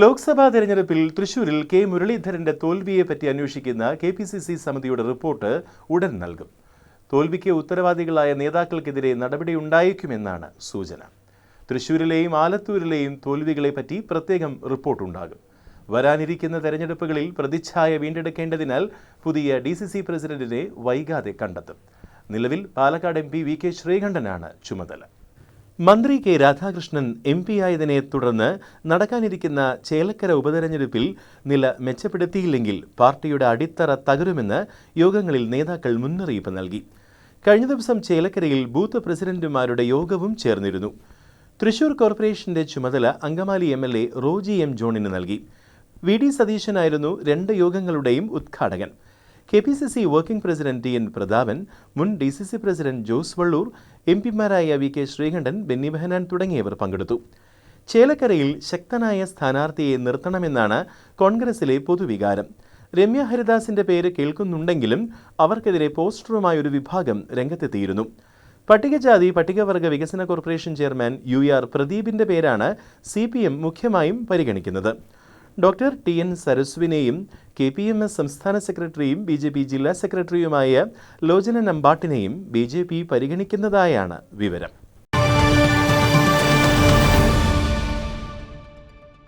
ലോക്സഭാ തെരഞ്ഞെടുപ്പിൽ തൃശൂരിൽ കെ മുരളീധരന്റെ തോൽവിയെ പറ്റി അന്വേഷിക്കുന്ന കെ പി സി സി സമിതിയുടെ റിപ്പോർട്ട് ഉടൻ നൽകും. തോൽവിക്ക് ഉത്തരവാദികളായ നേതാക്കൾക്കെതിരെ നടപടിയുണ്ടായേക്കുമെന്നാണ് സൂചന. തൃശൂരിലെയും ആലത്തൂരിലെയും തോൽവികളെപ്പറ്റി പ്രത്യേകം റിപ്പോർട്ടുണ്ടാകും. വരാനിരിക്കുന്ന തെരഞ്ഞെടുപ്പുകളിൽ പ്രതിച്ഛായ വീണ്ടെടുക്കേണ്ടതിനാൽ പുതിയ ഡി സി സി പ്രസിഡന്റിനെ വൈകാതെ കണ്ടെത്തും. നിലവിൽ Palakkad M P V K ശ്രീകണ്ഠനാണ് ചുമതല. മന്ത്രി കെ രാധാകൃഷ്ണൻ എം പി ആയതിനെ തുടർന്ന് നടക്കാനിരിക്കുന്ന ചേലക്കര ഉപതെരഞ്ഞെടുപ്പിൽ നില മെച്ചപ്പെടുത്തിയില്ലെങ്കിൽ പാർട്ടിയുടെ അടിത്തറ തകരുമെന്ന് യോഗങ്ങളിൽ നേതാക്കൾ മുന്നറിയിപ്പ് നൽകി. കഴിഞ്ഞ ദിവസം ചേലക്കരയിൽ ബൂത്ത് പ്രസിഡന്റുമാരുടെ യോഗവും ചേർന്നിരുന്നു. തൃശൂർ കോർപ്പറേഷന്റെ ചുമതല Angamaly M L A Roji M ജോണിന് നൽകി. വി ഡി സതീശനായിരുന്നു രണ്ട് യോഗങ്ങളുടെയും ഉദ്ഘാടകൻ. K P C C working president T N Prathapan മുൻ D C C president Jose Vallur M പിമാരായ V K Sreekandan Benny Behanan തുടങ്ങിയവർ പങ്കെടുത്തു. ചേലക്കരയിൽ ശക്തനായ സ്ഥാനാർത്ഥിയെ നിർത്തണമെന്നാണ് കോൺഗ്രസിലെ പൊതുവികാരം. രമ്യ ഹരിദാസിന്റെ പേര് കേൾക്കുന്നുണ്ടെങ്കിലും അവർക്കെതിരെ പോസ്റ്ററുമായ ഒരു വിഭാഗം രംഗത്തെത്തിയിരുന്നു. പട്ടികജാതി പട്ടികവർഗ വികസന കോർപ്പറേഷൻ ചെയർമാൻ യു ആർ പ്രദീപിന്റെ പേരാണ് സി പി എം മുഖ്യമായും പരിഗണിക്കുന്നത്. ഡോക്ടർ ടി എൻ സരസ്വിനെയും കെ പി എം എസ് സംസ്ഥാന സെക്രട്ടറിയും ബി ജെ പി ജില്ലാ സെക്രട്ടറിയുമായ ലോചന നമ്പാട്ടിനെയും ബി ജെ പി പരിഗണിക്കുന്നതായാണ് വിവരം.